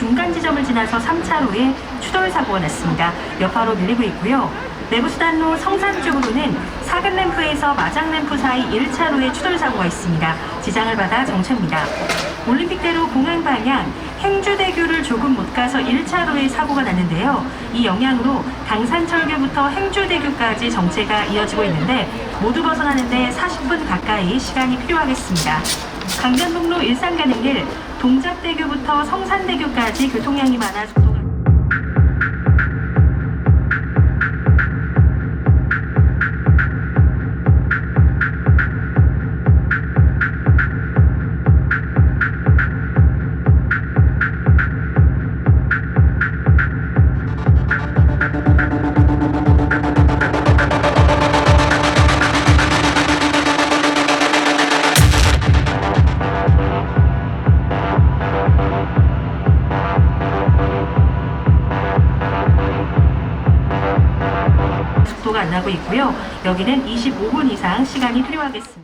중간 지점을 지나서 3차로에 추돌 사고가 났습니다. 여파로 밀리고 있고요. 내부수단로 성산 쪽으로는 사근 램프에서 마장 램프 사이 1차로에 추돌 사고가 있습니다. 지장을 받아 정체입니다. 올림픽대로 공항 방향 행주대교를 조금 못 가서 1차로에 사고가 났는데요. 이 영향으로 당산철교부터 행주대교까지 정체가 이어지고 있는데 모두 벗어나는데 40분 가까이 시간이 필요하겠습니다. 강변북로 일산 가는 길 동작대교부터 성산대교까지 교통량이 많아 속도가 속도가 안 나고 있고요. 여기는 25분 이상 시간이 필요하겠습니다.